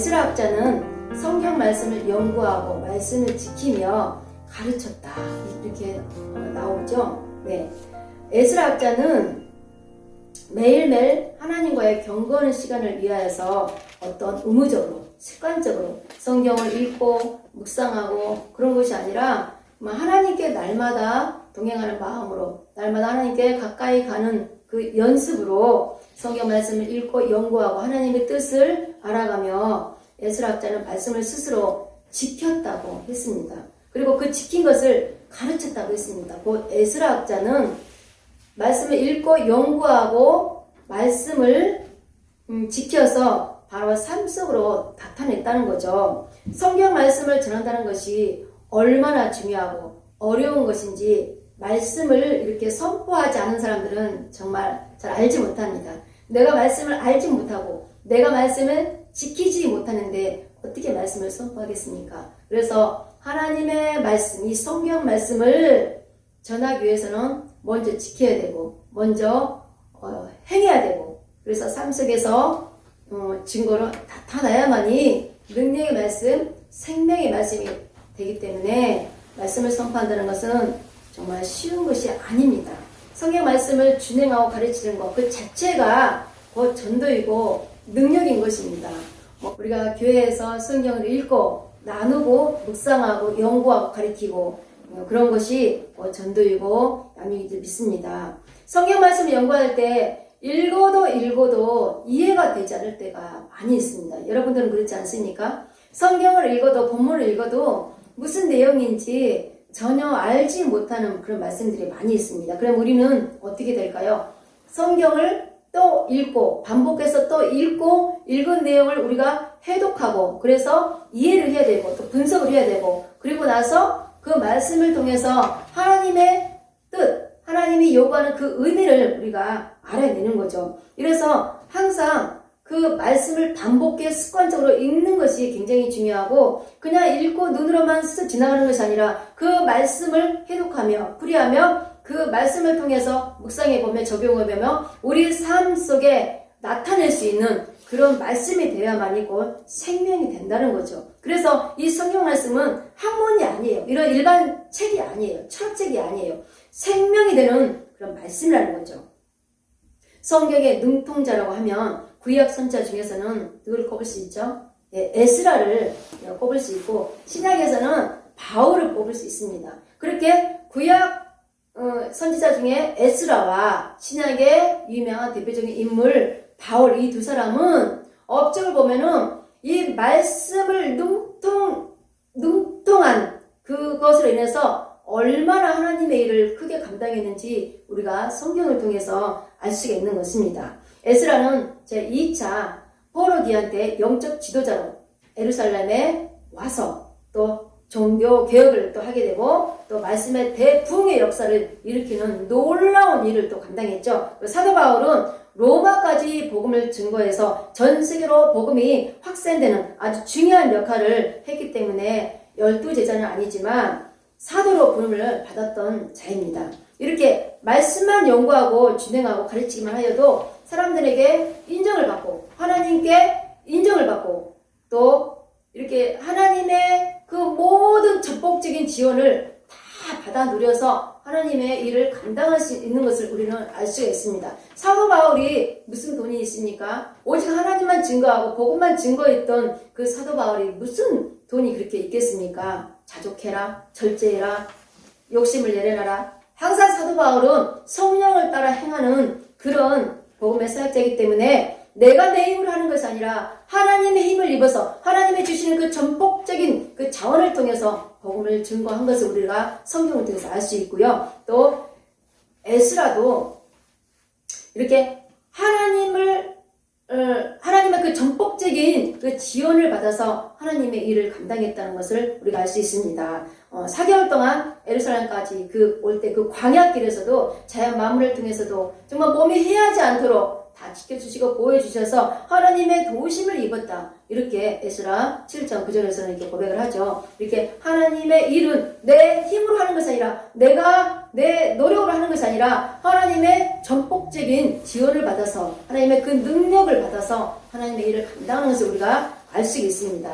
에스라 학자는 성경 말씀을 연구하고 말씀을 지키며 가르쳤다. 이렇게 어, 나오죠. 네. 에스라 학자는 매일매일 하나님과의 경건의 시간을 위하여서 어떤 의무적으로, 습관적으로 성경을 읽고 묵상하고 그런 것이 아니라 하나님께 날마다 동행하는 마음으로 날마다 하나님께 가까이 가는 그 연습으로 성경 말씀을 읽고 연구하고 하나님의 뜻을 알아가며 예술학자는 말씀을 스스로 지켰다고 했습니다. 그리고 그 지킨 것을 가르쳤다고 했습니다. 곧 에스라학자는 말씀을 읽고 연구하고 말씀을 음, 지켜서 바로 삶 속으로 나타냈다는 거죠. 성경 말씀을 전한다는 것이 얼마나 중요하고 어려운 것인지 말씀을 이렇게 선포하지 않은 사람들은 정말 잘 알지 못합니다. 내가 말씀을 알지 못하고 내가 말씀을 지키지 못하는데 어떻게 말씀을 선포하겠습니까? 그래서 하나님의 말씀, 이 성경 말씀을 전하기 위해서는 먼저 지켜야 되고 먼저 어, 행해야 되고 그래서 삶 속에서 어, 증거로 나타나야만이 능력의 말씀, 생명의 말씀이 되기 때문에 말씀을 선포한다는 것은 정말 쉬운 것이 아닙니다. 성경 말씀을 준행하고 가르치는 것 그 자체가 곧 전도이고 능력인 것입니다. 뭐 우리가 교회에서 성경을 읽고 나누고 묵상하고 연구하고 가르치고 어, 그런 것이 뭐 전도이고 남이 믿습니다. 성경 말씀을 연구할 때 읽어도 읽어도 이해가 되지 않을 때가 많이 있습니다. 여러분들은 그렇지 않습니까? 성경을 읽어도 본문을 읽어도 무슨 내용인지 전혀 알지 못하는 그런 말씀들이 많이 있습니다. 그럼 우리는 어떻게 될까요? 성경을 또 읽고 반복해서 또 읽고 읽은 내용을 우리가 해독하고 그래서 이해를 해야 되고 또 분석을 해야 되고 그리고 나서 그 말씀을 통해서 하나님의 뜻, 하나님이 요구하는 그 의미를 우리가 알아내는 거죠. 이래서 항상 그 말씀을 반복해 습관적으로 읽는 것이 굉장히 중요하고 그냥 읽고 눈으로만 스쳐 지나가는 것이 아니라 그 말씀을 해독하며 풀이하며 그 말씀을 통해서 묵상해 보며 적용해 보며 우리 삶 속에 나타낼 수 있는 그런 말씀이 되어야만이 곧 생명이 된다는 거죠. 그래서 이 성경 말씀은 학문이 아니에요. 이런 일반 책이 아니에요. 철책이 아니에요. 생명이 되는 그런 말씀이라는 거죠. 성경의 능통자라고 하면 구약 선자 중에서는 누구를 꼽을 수 있죠? 예, 에스라를 꼽을 수 있고 신약에서는 바울을 꼽을 수 있습니다. 그렇게 구약 어, 선지자 중에 에스라와 신약의 유명한 대표적인 인물 바울 이 두 사람은 업적을 보면은 이 말씀을 능통 능통한 그것으로 인해서 얼마나 하나님의 일을 크게 감당했는지 우리가 성경을 통해서 알 수가 있는 것입니다. 에스라는 제 2차 포로기한테 영적 지도자로 에루살렘에 와서 또 종교 개혁을 또 하게 되고 또 말씀의 대붕의 역사를 일으키는 놀라운 일을 또 감당했죠. 사도 바울은 로마까지 복음을 증거해서 전 세계로 복음이 확산되는 아주 중요한 역할을 했기 때문에 열두 제자는 아니지만 사도로 부름을 받았던 자입니다. 이렇게 말씀만 연구하고 진행하고 가르치기만 하여도 사람들에게 인정을 받고 하나님께 인정을 받고 또 이렇게 하나님의 그 모든 전폭적인 지원을 다 받아 누려서 하나님의 일을 감당할 수 있는 것을 우리는 알 수가 있습니다. 사도 바울이 무슨 돈이 있습니까? 오직 하나님만 증거하고 복음만 증거했던 그 사도 바울이 무슨 돈이 그렇게 있겠습니까? 자족해라, 절제해라, 욕심을 내려놔라. 항상 사도 바울은 성령을 따라 행하는 그런 복음의 사역자이기 때문에 내가 내 힘으로 하는 것이 아니라 하나님의 힘을 입어서 하나님의 주시는 그 전폭적인 그 자원을 통해서 복음을 증거한 것을 우리가 성경을 통해서 알 수 있고요. 또 에스라도 이렇게 하나님을 어, 하나님의 그 전폭적인 그 지원을 받아서 하나님의 일을 감당했다는 것을 우리가 알 수 있습니다. 어, 4개월 동안 에루살렘까지 그 올 때 그 광야길에서도 자연 마무를 통해서도 정말 몸이 해하지 않도록 다 지켜주시고 보호해주셔서 하나님의 도우심을 입었다. 이렇게 에스라 7장 9절에서는 이렇게 고백을 하죠. 이렇게 하나님의 일은 내 힘으로 하는 것이 아니라 내가 내 노력으로 하는 것이 아니라 하나님의 전폭적인 지원을 받아서 하나님의 그 능력을 받아서 하나님의 일을 감당하는 것을 우리가 알 수 있습니다.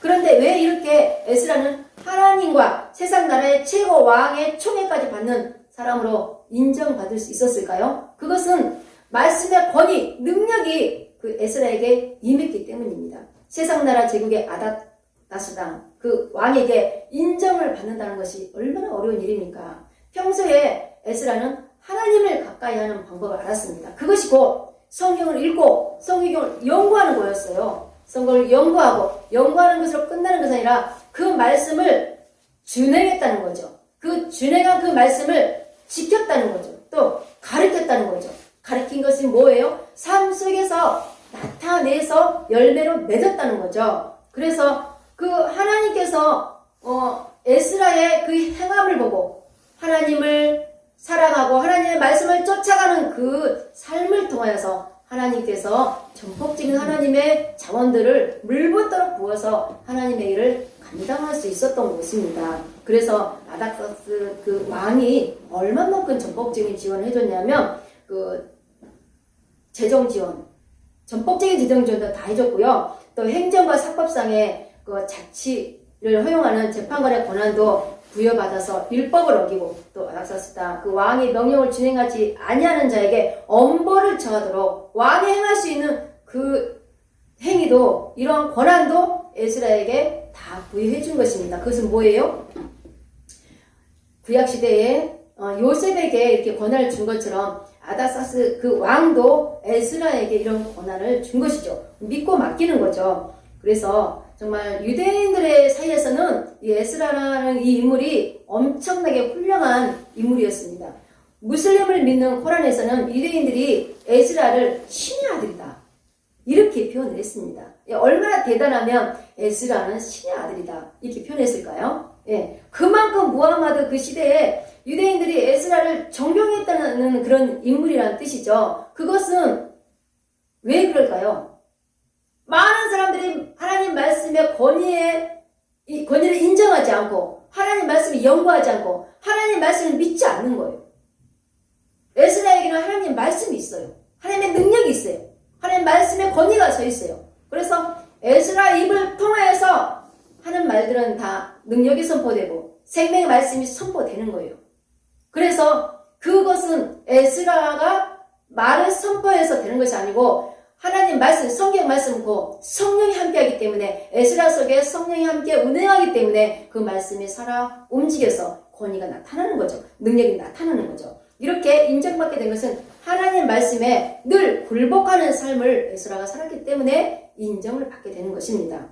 그런데 왜 이렇게 에스라는 하나님과 세상 나라의 최고 왕의 총애까지 받는 사람으로 인정받을 수 있었을까요? 그것은 말씀의 권위, 능력이 그 에스라에게 임했기 때문입니다. 세상 나라 제국의 아다나스당 그 왕에게 인정을 받는다는 것이 얼마나 어려운 일입니까? 평소에 에스라는 하나님을 가까이 하는 방법을 알았습니다. 그것이 곧 성경을 읽고 성경을 연구하는 거였어요. 성경을 연구하고 연구하는 것으로 끝나는 것이 아니라 그 말씀을 준행했다는 거죠. 그 준행한 그 말씀을 지켰다는 거죠. 또 가르쳤다는 거죠. 가르친 것이 뭐예요? 삶 속에서 나타내서 열매로 맺었다는 거죠. 그래서 그 하나님께서 어, 에스라의 그 행함을 보고 하나님을 사랑하고 하나님의 말씀을 쫓아가는 그 삶을 통하여서 하나님께서 전폭적인 하나님의 자원들을 물붓도록 부어서 하나님의 일을 감당할 수 있었던 것입니다. 그래서 아닥사스 그 왕이 얼마만큼 전폭적인 지원을 해줬냐면 그 재정 지원, 전폭적인 재정 지원도 다 해줬고요. 또 행정과 사법상의 그 자치를 허용하는 재판관의 권한도 부여받아서 율법을 어기고 또 아닥사스다 그 왕의 명령을 진행하지 아니하는 자에게 엄벌을 처하도록 왕이 행할 수 있는 그 행위도 이러한 권한도 에스라에게 다 부여해 준 것입니다. 그것은 뭐예요? 구약 시대에 어, 요셉에게 이렇게 권한을 준 것처럼 아다사스 그 왕도 에스라에게 이런 권한을 준 것이죠. 믿고 맡기는 거죠. 그래서 정말 유대인들의 사이에서는 이 에스라라는 이 인물이 엄청나게 훌륭한 인물이었습니다. 무슬림을 믿는 코란에서는 유대인들이 에스라를 신의 아들이다. 이렇게 표현을 했습니다. 예, 얼마나 대단하면 에스라는 신의 아들이다. 이렇게 표현했을까요? 예, 그만큼 무하마드 그 시대에 유대인들이 에스라를 존경했다는 그런 인물이라는 뜻이죠. 그것은 왜 그럴까요? 많은 사람들이 하나님 말씀의 권위에 이 권위를 인정하지 않고 하나님 말씀을 연구하지 않고 하나님 말씀을 믿지 않는 거예요. 에스라에게는 하나님 말씀이 있어요. 하나님의 능력이 있어요. 하나님 말씀의 권위가 서 있어요. 그래서 에스라 입을 통하여서 하는 말들은 다 능력이 선포되고 생명의 말씀이 선포되는 거예요. 그래서 그것은 에스라가 말을 선포해서 되는 것이 아니고 하나님 말씀, 성경 말씀고 성령이 함께하기 때문에 에스라 속에 성령이 함께 운행하기 때문에 그 말씀이 살아 움직여서 권위가 나타나는 거죠. 능력이 나타나는 거죠. 이렇게 인정받게 된 것은 하나님 말씀에 늘 굴복하는 삶을 에스라가 살았기 때문에 인정을 받게 되는 것입니다.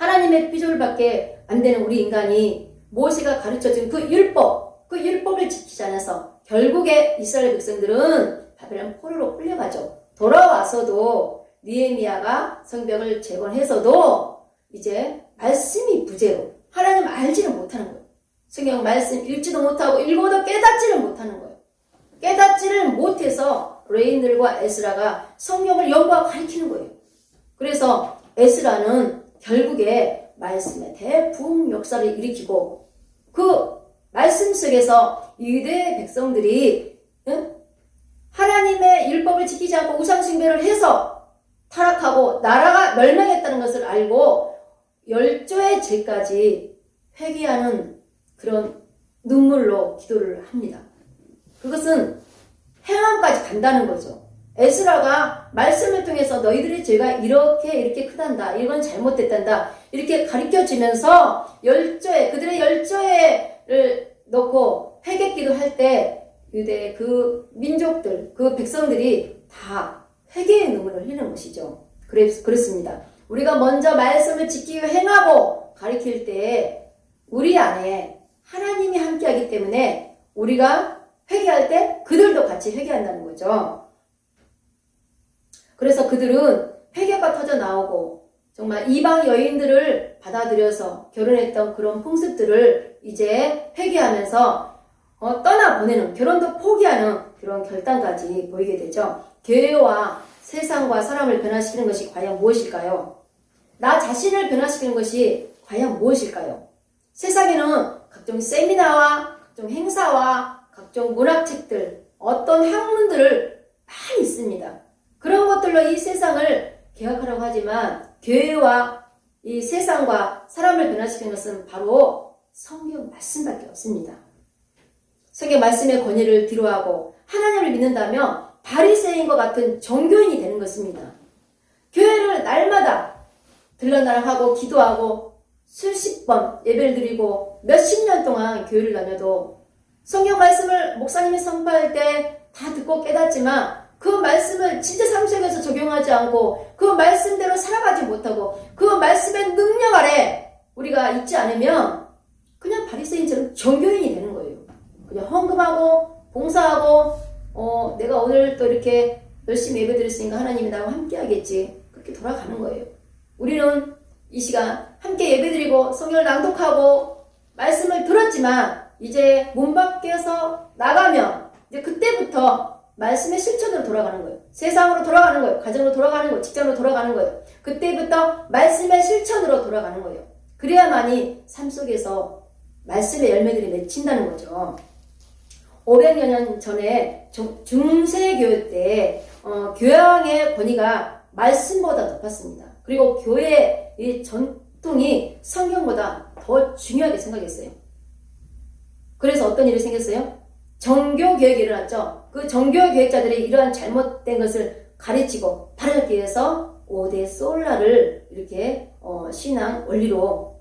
하나님의 피조물밖에 안 되는 우리 인간이 모세가 가르쳐준 그 율법, 그 율법을 지키지 않아서 결국에 이스라엘 백성들은 바벨론 포로로 끌려가죠. 돌아와서도 니에미아가 성벽을 재건해서도 이제 말씀이 부재로 하나님 알지를 못하는 거예요. 성경 말씀 읽지도 못하고 읽어도 깨닫지를 못하는 거예요. 깨닫지를 못해서 레인들과 에스라가 성경을 연구하고 가르치는 거예요. 그래서 에스라는 결국에 말씀의 대부흥 역사를 일으키고 그 말씀 속에서 유대 백성들이 응? 하나님의 율법을 지키지 않고 우상숭배를 해서 타락하고 나라가 멸망했다는 것을 알고 열조의 죄까지 회개하는 그런 눈물로 기도를 합니다. 그것은 행함까지 간다는 거죠. 에스라가 말씀을 통해서 너희들의 죄가 이렇게 이렇게 크단다. 이건 잘못됐단다. 이렇게 가르쳐 주면서 열조에 그들의 열조에를 넣고 회개 기도 할 때 유대 그 민족들, 그 백성들이 다 회개의 눈물을 흘리는 것이죠. 그랬, 그렇습니다. 우리가 먼저 말씀을 지키고 행하고 가리킬 때 우리 안에 하나님이 함께하기 때문에 우리가 회개할 때 그들도 같이 회개한다는 거죠. 그래서 그들은 회개가 터져 나오고 정말 이방 여인들을 받아들여서 결혼했던 그런 풍습들을 이제 회개하면서 어, 떠나 보내는 결혼도 포기하는 그런 결단까지 보이게 되죠. 교회와 세상과 사람을 변화시키는 것이 과연 무엇일까요? 나 자신을 변화시키는 것이 과연 무엇일까요? 세상에는 각종 세미나와 각종 행사와 각종 문학책들, 어떤 학문들을 많이 있습니다. 그런 것들로 이 세상을 개혁하려고 하지만 교회와 이 세상과 사람을 변화시키는 것은 바로 성경 말씀밖에 없습니다. 성경 말씀의 권위를 뒤로하고 하나님을 믿는다면 바리새인과 같은 종교인이 되는 것입니다. 교회를 날마다 들러나락하고 기도하고 수십 번 예배를 드리고 몇십 년 동안 교회를 다녀도 성경 말씀을 목사님이 선포할 때 다 듣고 깨닫지만 그 말씀을 진짜 삶속에서 적용하지 않고 그 말씀대로 살아가지 못하고 그 말씀의 능력 아래 우리가 있지 않으면 그냥 바리새인처럼 종교인이 되는 거예요. 그냥 헌금하고 봉사하고 어 내가 오늘 또 이렇게 열심히 예배 드렸으니까 하나님이 나와 함께 하겠지 그렇게 돌아가는 거예요. 우리는 이 시간 함께 예배드리고 성경을 낭독하고 말씀을 들었지만 이제 문 밖에서 나가면 이제 그때부터 말씀의 실천으로 돌아가는 거예요. 세상으로 돌아가는 거예요. 가정으로 돌아가는 거예요. 직장으로 돌아가는 거예요. 그때부터 말씀의 실천으로 돌아가는 거예요. 그래야만이 삶 속에서 말씀의 열매들이 맺힌다는 거죠. 500여 년 전에 중- 중세교회 때 어, 교양의 권위가 말씀보다 높았습니다. 그리고 교회의 이 전통이 성경보다 더 중요하게 생각했어요. 그래서 어떤 일이 생겼어요? 정교교육이 일어났죠. 그 정교교육자들이 이러한 잘못된 것을 가르치고 바르기 위해서 5대 솔라를 이렇게 어, 신앙 원리로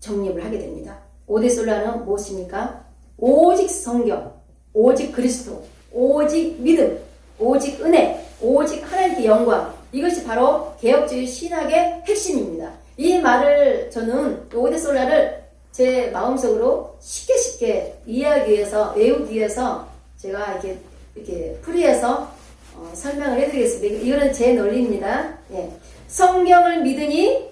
정립을 하게 됩니다. 5대 솔라는 무엇입니까? 오직 성경, 오직 그리스도, 오직 믿음, 오직 은혜, 오직 하나님께 영광. 이것이 바로 개혁주의 신학의 핵심입니다. 이 말을 저는 5대 솔라를 제 마음속으로 쉽게 쉽게 이해하기 위해서, 외우기 위해서 제가 이렇게, 이렇게 풀이해서 어, 설명을 해드리겠습니다. 이거는 제 논리입니다. 예. 성경을 믿으니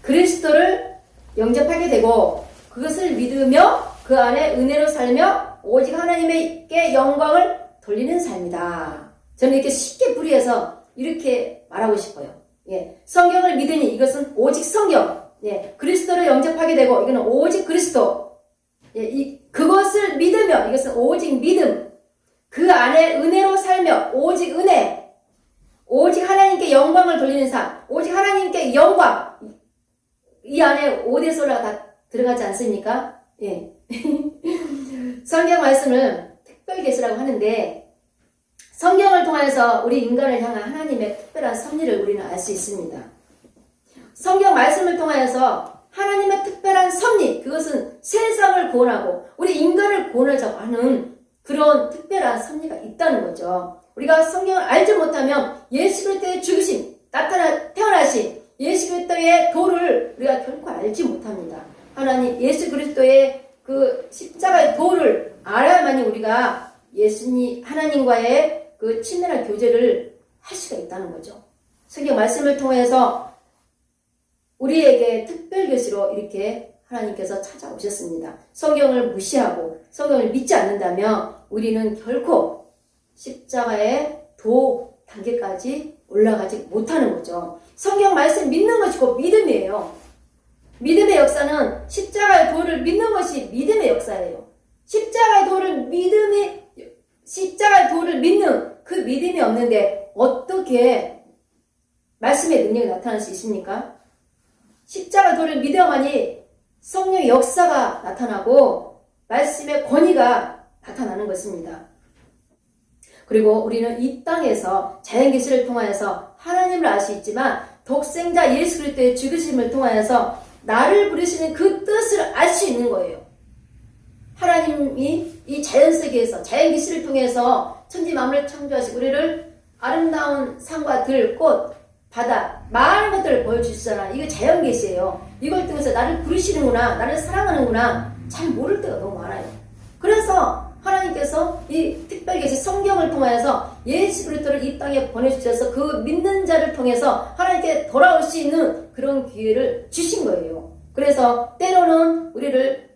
그리스도를 영접하게 되고 그것을 믿으며 그 안에 은혜로 살며 오직 하나님께 영광을 돌리는 삶이다. 저는 이렇게 쉽게 풀이해서 이렇게 말하고 싶어요. 예. 성경을 믿으니 이것은 오직 성경. 예. 그리스도를 영접하게 되고 이거는 오직 그리스도. 예. 이, 그것을 믿으며 이것은 오직 믿음. 그 안에 은혜로 살며 오직 은혜. 오직 하나님께 영광을 돌리는 삶. 오직 하나님께 영광. 이 안에 오대소라가 다 들어가지 않습니까? 예. 성경 말씀을 특별 계시라고 하는데 성경을 통해서 우리 인간을 향한 하나님의 특별한 섭리를 우리는 알 수 있습니다. 성경 말씀을 통하여서 하나님의 특별한 섭리, 그것은 세상을 구원하고 우리 인간을 구원하자고 하는 그런 특별한 섭리가 있다는 거죠. 우리가 성경을 알지 못하면 예수 그리스도의 죽으심, 나타나 태어나신 예수 그리스도의 도를 우리가 결코 알지 못합니다. 하나님 예수 그리스도의 그 십자가의 도를 알아야만이 우리가 예수님 하나님과의 그 친밀한 교제를 할 수가 있다는 거죠. 성경 말씀을 통해서 우리에게 특별 교시로 이렇게 하나님께서 찾아오셨습니다. 성경을 무시하고 성경을 믿지 않는다면 우리는 결코 십자가의 도 단계까지 올라가지 못하는 거죠. 성경 말씀 믿는 것이 곧 믿음이에요. 믿음의 역사는 십자가의 도를 믿는 것이 믿음의 역사예요. 십자가의 도를 믿음이 십자가의 도를 믿는 그 믿음이 없는데 어떻게 말씀의 능력이 나타날 수 있습니까? 십자가 도를 믿어야만이 성령의 역사가 나타나고 말씀의 권위가 나타나는 것입니다. 그리고 우리는 이 땅에서 자연계시를 통하여서 하나님을 알 수 있지만 독생자 예수 그리스도의 죽으심을 통하여서 나를 부르시는 그 뜻을 알 수 있는 거예요. 하나님이 이 자연 세계에서 자연 계시를 통해서 천지 만물을 창조하시고 우리를 아름다운 산과 들, 꽃, 바다 많은 것들을 보여주시잖아. 이거 자연 계시예요. 이걸 통해서 나를 부르시는구나, 나를 사랑하는구나 잘 모를 때가 너무 많아요. 그래서 하나님께서 이 특별 계시 성경을 통하여서 예수 그리스도를 이 땅에 보내주셔서 그 믿는 자를 통해서 하나님께 돌아올 수 있는 그런 기회를 주신 거예요. 그래서 때로는 우리를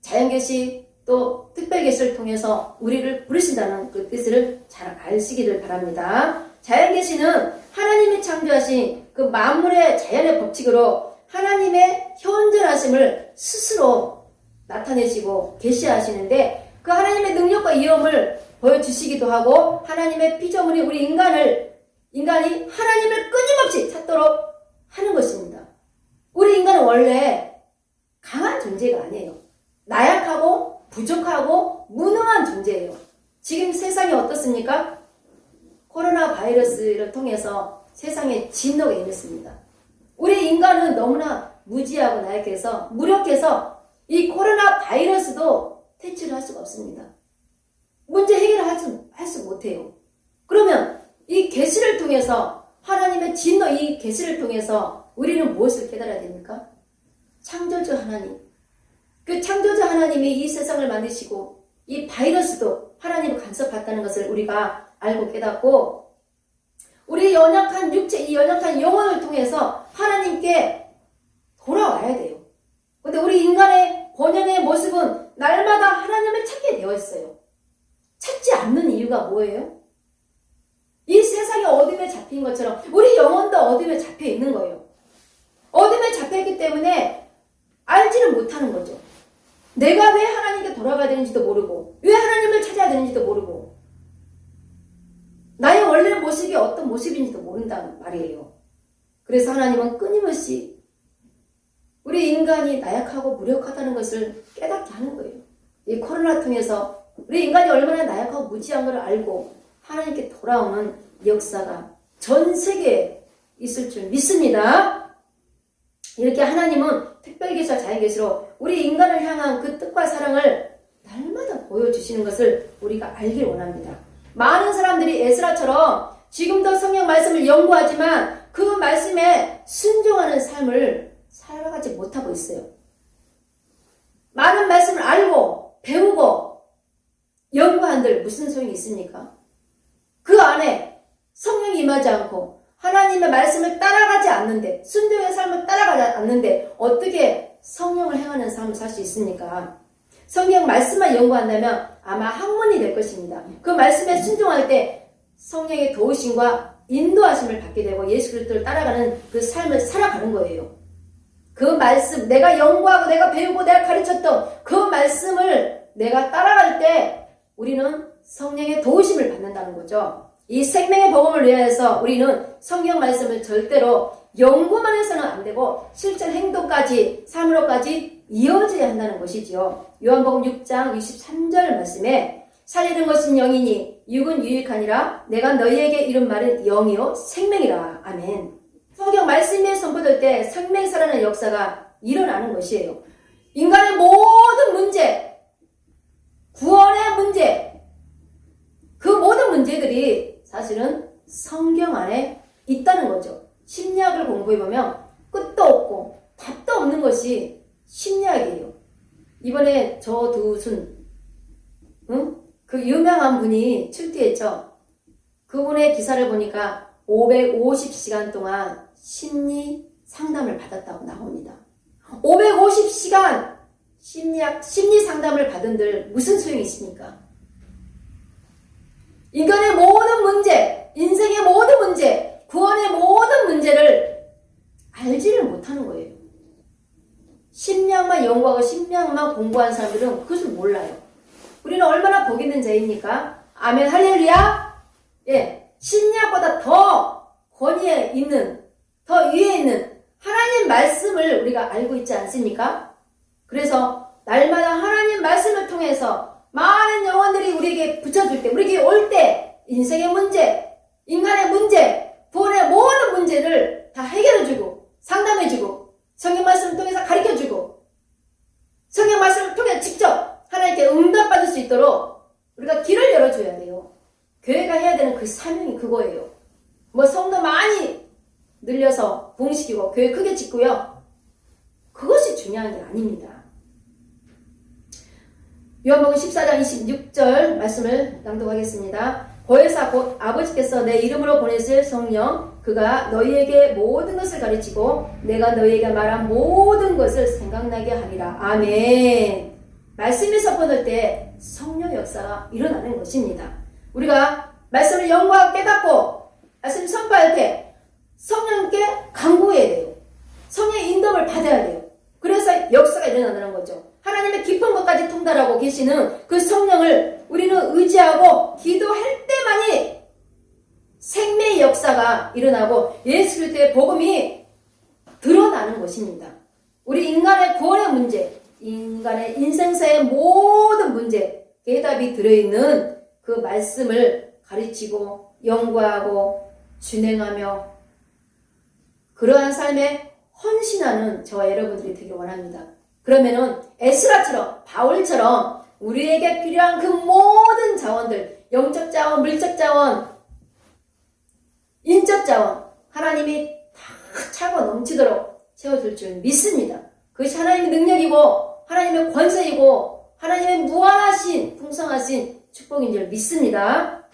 자연계시 또 특별계시를 통해서 우리를 부르신다는 그 뜻을 잘 아시기를 바랍니다. 자연계시는 하나님이 창조하신 그 만물의 자연의 법칙으로 하나님의 현존하심을 스스로 나타내시고 계시하시는데 그 하나님의 능력과 위엄을 보여주시기도 하고 하나님의 피조물이 우리 인간을 인간이 하나님을 끊임없이 찾도록 하는 것입니다. 우리 인간은 원래 강한 존재가 아니에요. 나약하고 부족하고 무능한 존재예요. 지금 세상이 어떻습니까? 코로나 바이러스를 통해서 세상에 진노가 임했습니다. 우리 인간은 너무나 무지하고 나약해서 무력해서 이 코로나 바이러스도 퇴치를 할 수가 없습니다. 문제 해결을 할 수, 할수 못해요. 그러면 이 계시를 통해서 하나님의 진노 이 계시를 통해서 우리는 무엇을 깨달아야 됩니까? 창조주 하나님. 그 창조주 하나님이 이 세상을 만드시고 이 바이러스도 하나님을 간섭했다는 것을 우리가 알고 깨닫고 우리 연약한 육체, 이 연약한 영혼을 통해서 하나님께 돌아와야 돼요. 근데 우리 인간의 본연의 모습은 날마다 하나님을 찾게 되어 있어요. 찾지 않는 이유가 뭐예요? 이 세상이 어둠에 잡힌 것처럼 우리 영혼도 어둠에 잡혀 있는 거예요. 어둠에 잡혀있기 때문에 알지를 못하는 거죠. 내가 왜 하나님께 돌아가야 되는지도 모르고, 왜 하나님을 찾아야 되는지도 모르고, 나의 원래 모습이 어떤 모습인지도 모른다는 말이에요. 그래서 하나님은 끊임없이 우리 인간이 나약하고 무력하다는 것을 깨닫게 하는 거예요. 이 코로나 통해서 우리 인간이 얼마나 나약하고 무지한 걸 알고 하나님께 돌아오는 역사가 전 세계에 있을 줄 믿습니다. 이렇게 하나님은 특별계시와 자연계시로 우리 인간을 향한 그 뜻과 사랑을 날마다 보여주시는 것을 우리가 알길 원합니다. 많은 사람들이 에스라처럼 지금도 성경 말씀을 연구하지만 그 말씀에 순종하는 삶을 살아가지 못하고 있어요. 많은 말씀을 알고 배우고 연구한들 무슨 소용이 있습니까? 그 안에 성령이 임하지 않고 하나님의 말씀을 따라가지 않는데 순종의 삶을 따라가지 않는데 어떻게 성령을 행하는 삶을 살 수 있습니까? 성경 말씀만 연구한다면 아마 학문이 될 것입니다. 그 말씀에 순종할 때 성령의 도우심과 인도하심을 받게 되고 예수 그리스도를 따라가는 그 삶을 살아가는 거예요. 그 말씀 내가 연구하고 내가 배우고 내가 가르쳤던 그 말씀을 내가 따라갈 때 우리는 성령의 도우심을 받는다는 거죠. 이 생명의 복음을 위해서 우리는 성경 말씀을 절대로 연구만 해서는 안 되고 실천 행동까지 삶으로까지 이어져야 한다는 것이지요. 요한복음 6장 63절 말씀에 살리는 것은 영이니 육은 유익하니라 내가 너희에게 이른 말은 영이요 생명이라. 아멘. 성경 말씀에 선포될 때 생명 살아나는 역사가 일어나는 것이에요. 인간의 모든 문제, 구원의 문제, 그 모든 문제들이 사실은 성경 안에 있다는 거죠. 심리학을 공부해보면 끝도 없고 답도 없는 것이 심리학이에요. 이번에 저 두 순, 응? 그 유명한 분이 출두했죠. 그분의 기사를 보니까 550시간 동안 심리 상담을 받았다고 나옵니다. 550시간 심리학, 심리 상담을 받은들 무슨 소용이 있습니까? 인간의 모든 문제, 인생의 모든 문제, 구원의 모든 문제를 알지를 못하는 거예요. 심리학만 연구하고 심리학만 공부한 사람들은 그것을 몰라요. 우리는 얼마나 복 있는 자입니까? 아멘 할렐루야! 예, 심리학보다 더 권위에 있는, 더 위에 있는 하나님 말씀을 우리가 알고 있지 않습니까? 그래서 날마다 하나님 말씀을 통해서 많은 영혼들이 우리에게 붙여줄 때, 우리에게 올 때, 인생의 문제, 인간의 문제, 구원의 모든 문제를 다 해결해주고, 상담해주고, 성경 말씀을 통해서 가르쳐주고, 성경 말씀을 통해 직접 하나님께 응답받을 수 있도록 우리가 길을 열어줘야 돼요. 교회가 해야 되는 그 사명이 그거예요. 뭐 성도 많이 늘려서 부흥시키고 교회 크게 짓고요. 그것이 중요한 게 아닙니다. 요한복음 14장 26절 말씀을 낭독하겠습니다. 보혜사 곧 아버지께서 내 이름으로 성령 그가 너희에게 모든 것을 가르치고 내가 너희에게 말한 모든 것을 생각나게 하리라. 아멘. 말씀이 섞어놓을 때 성령 역사가 일어나는 것입니다. 우리가 말씀을 영과 깨닫고 말씀 선포할 때 성령께 강구해야 돼요. 성령의 인도를 받아야 돼요. 그래서 역사가 일어나는 거죠. 하나님의 깊은 것까지 통달하고 계시는 그 성령을 우리는 의지하고 기도할 때만이 생명의 역사가 일어나고 예수 그리스도의 복음이 드러나는 것입니다. 우리 인간의 구원의 문제, 인간의 인생사의 모든 문제, 해답이 들어있는 그 말씀을 가르치고 연구하고 진행하며 그러한 삶에 헌신하는 저와 여러분들이 되기 원합니다. 그러면은 에스라처럼 바울처럼 우리에게 필요한 그 모든 자원들 영적 자원, 물적 자원, 인적 자원 하나님이 다 차고 넘치도록 채워줄 줄 믿습니다. 그것이 하나님의 능력이고 하나님의 권세이고 하나님의 무한하신 풍성하신 축복인 줄 믿습니다.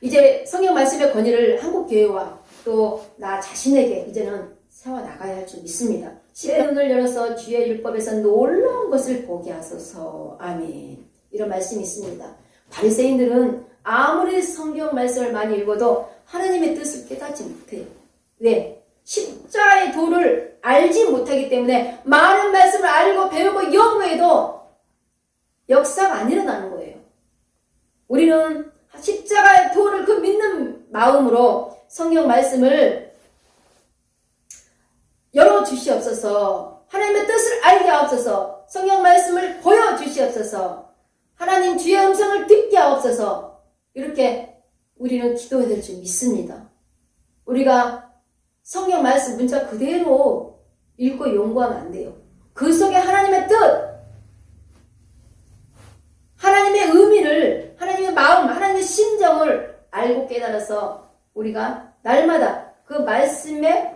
이제 성경 말씀의 권위를 한국 교회와 또 나 자신에게 이제는 세워 나가야 할 줄 믿습니다. 시의 눈을 열어서 주의 율법에서 놀라운 것을 보게 하소서. 아멘. 이런 말씀이 있습니다. 바리새인들은 아무리 성경 말씀을 많이 읽어도 하나님의 뜻을 깨닫지 못해요. 왜? 십자의 도를 알지 못하기 때문에 많은 말씀을 알고 배우고 연구해도 역사가 안 일어나는 거예요. 우리는 십자가의 도를 그 믿는 마음으로 성경 말씀을 열어주시옵소서. 하나님의 뜻을 알게 하옵소서. 성경 말씀을 보여주시옵소서. 하나님 주의 음성을 듣게 하옵소서. 이렇게 우리는 기도해야 될 줄 믿습니다. 우리가 성경 말씀 문자 그대로 읽고 연구하면 안 돼요. 그 속에 하나님의 뜻, 하나님의 의미를, 하나님의 마음, 하나님의 심정을 알고 깨달아서 우리가 날마다 그 말씀에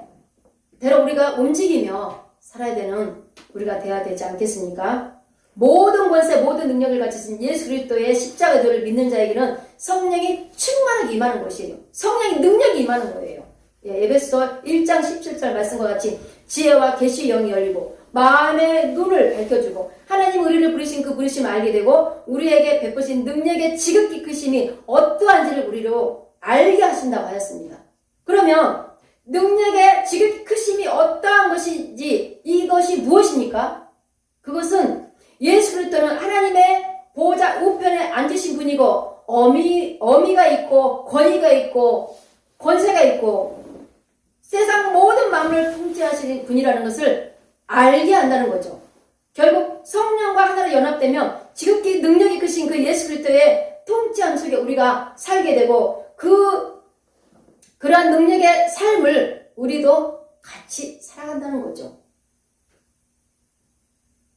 대로 우리가 움직이며 살아야 되는 우리가 돼야 되지 않겠습니까? 모든 권세, 모든 능력을 가지신 예수 그리스도의 십자가 도를 믿는 자에게는 성령이 충만하게 임하는 것이에요. 성령의 능력이 임하는 거예요. 예, 에베소 1장 17절 말씀과 같이 지혜와 계시 영이 열리고 마음의 눈을 밝혀주고 하나님 우리를 부르신 그 부르심을 알게 되고 우리에게 베푸신 능력의 지극히 크심이 어떠한지를 우리로 알게 하신다고 하였습니다. 그러면 능력의 지극히 크심이 어떠한 것인지 이것이 무엇입니까? 그것은 예수 그리스도는 하나님의 보호자 우편에 앉으신 분이고 어미 어미가 있고 권위가 있고 권세가 있고 세상 모든 만물을 통치하시는 분이라는 것을 알게 한다는 거죠. 결국 성령과 하나로 연합되면 지극히 능력이 크신 그 예수 그리스도의 통치함 속에 우리가 살게 되고 그 그러한 능력의 삶을 우리도 같이 살아간다는 거죠.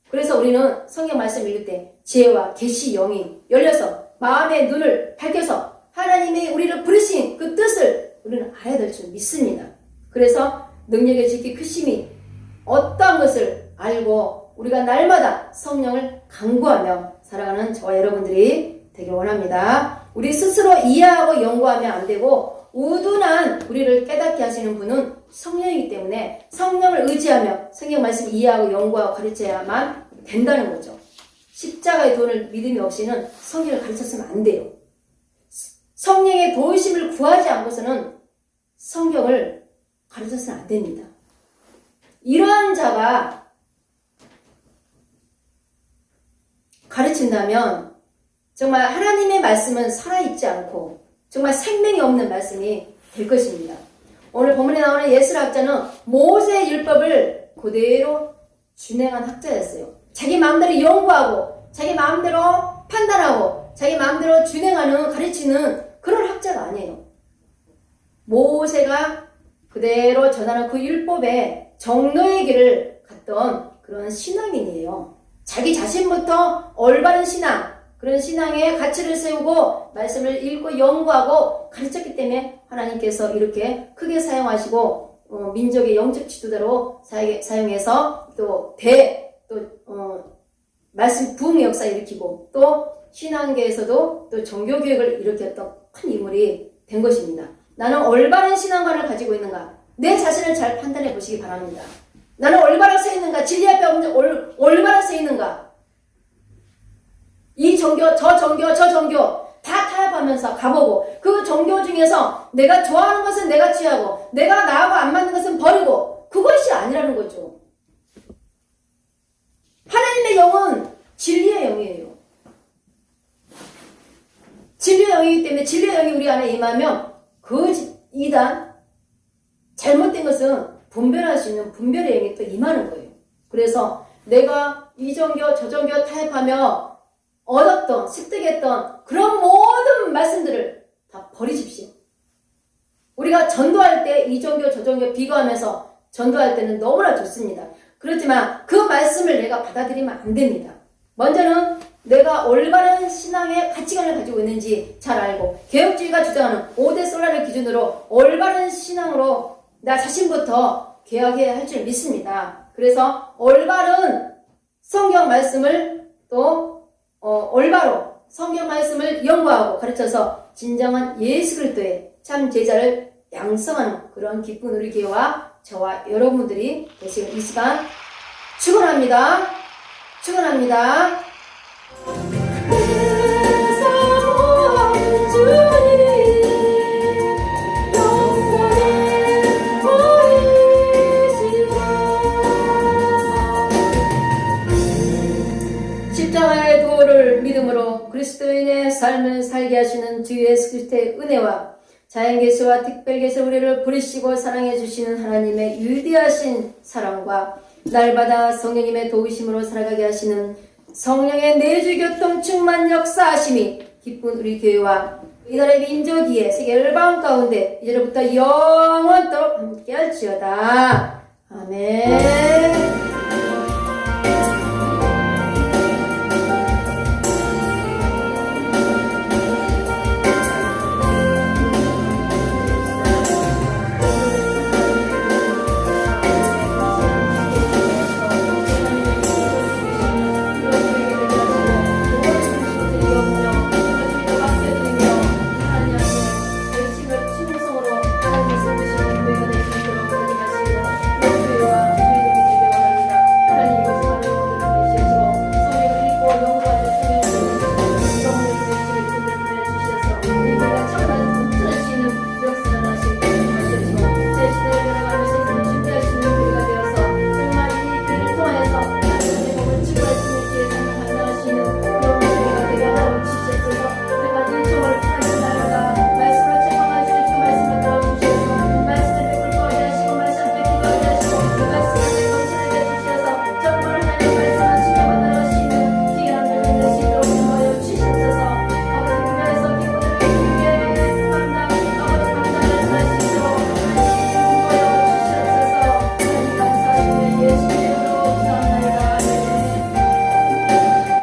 그래서 우리는 성경 말씀 읽을 때 지혜와 계시 영이 열려서 마음의 눈을 밝혀서 하나님이 우리를 부르신 그 뜻을 우리는 알아야 될 줄 믿습니다. 그래서 능력의 지기 크심이 어떠한 것을 알고 우리가 날마다 성령을 강구하며 살아가는 저와 여러분들이 되길 원합니다. 우리 스스로 이해하고 연구하면 안 되고 우둔한 우리를 깨닫게 하시는 분은 성령이기 때문에 성령을 의지하며 성경 말씀 이해하고 연구하고 가르쳐야만 된다는 거죠. 십자가의 돈을 믿음이 없이는 성경을 가르쳤으면 안 돼요. 성령의 도우심을 구하지 않고서는 성경을 가르쳐서는 안 됩니다. 이러한 자가 가르친다면 정말 하나님의 말씀은 살아있지 않고 정말 생명이 없는 말씀이 될 것입니다. 오늘 본문에 나오는 예술학자는 모세의 율법을 그대로 준행한 학자였어요. 자기 마음대로 연구하고 자기 마음대로 판단하고 자기 마음대로 준행하는 가르치는 그런 학자가 아니에요. 모세가 그대로 전하는 그 율법에 정로의 길을 갔던 그런 신앙인이에요. 자기 자신부터 올바른 신앙, 그런 신앙의 가치를 세우고 말씀을 읽고 연구하고 가르쳤기 때문에 하나님께서 이렇게 크게 사용하시고 어, 민족의 영적 지도자로 사용해서 또 대, 말씀 부흥의 역사 일으키고 또 신앙계에서도 또 종교교육을 일으켰던 큰 인물이 된 것입니다. 나는 올바른 신앙관을 가지고 있는가? 내 자신을 잘 판단해 보시기 바랍니다. 나는 올바로 서 있는가? 진리 앞에 올, 올바로 서 있는가? 이 종교, 저 종교, 저 종교 다 타협하면서 가보고 그 종교 중에서 내가 좋아하는 것은 내가 취하고 내가 나하고 안 맞는 것은 버리고 그것이 아니라는 거죠. 하나님의 영은 진리의 영이에요. 진리의 영이기 때문에 진리의 영이 우리 안에 임하면 그 이단 잘못된 것은 분별할 수 있는 분별의 영이 또 임하는 거예요. 그래서 내가 이 종교 저 종교 타협하며 얻었던 습득했던 그런 모든 말씀들을 다 버리십시오. 우리가 전도할 때 이 종교 저 종교 비교하면서 전도할 때는 너무나 좋습니다. 그렇지만 그 말씀을 내가 받아들이면 안 됩니다. 먼저는 내가 올바른 신앙의 가치관을 가지고 있는지 잘 알고 개혁주의가 주장하는 5대 솔라를 기준으로 올바른 신앙으로 나 자신부터 개혁해야 할 줄 믿습니다. 그래서 올바른 성경 말씀을 또 어, 올바로 성경 말씀을 연구하고 가르쳐서 진정한 예수 그리스도의 참 제자를 양성하는 그런 기쁜 우리 교회와 저와 여러분들이 되시길 이 시간 축원합니다. 축원합니다. 믿음으로 그리스도인의 삶을 살게 하시는 주 예수 그리스도의 은혜와 자연계시와 특별계시 우리를 부르시고 사랑해 주시는 하나님의 위대하신 사랑과 날마다 성령님의 도우심으로 살아가게 하시는 성령의 내주교통 충만 역사하심이 기쁜 우리 교회와 이달의 민족이의 세계 열방 가운데 이제로부터 영원토록 함께 할지어다. 아멘.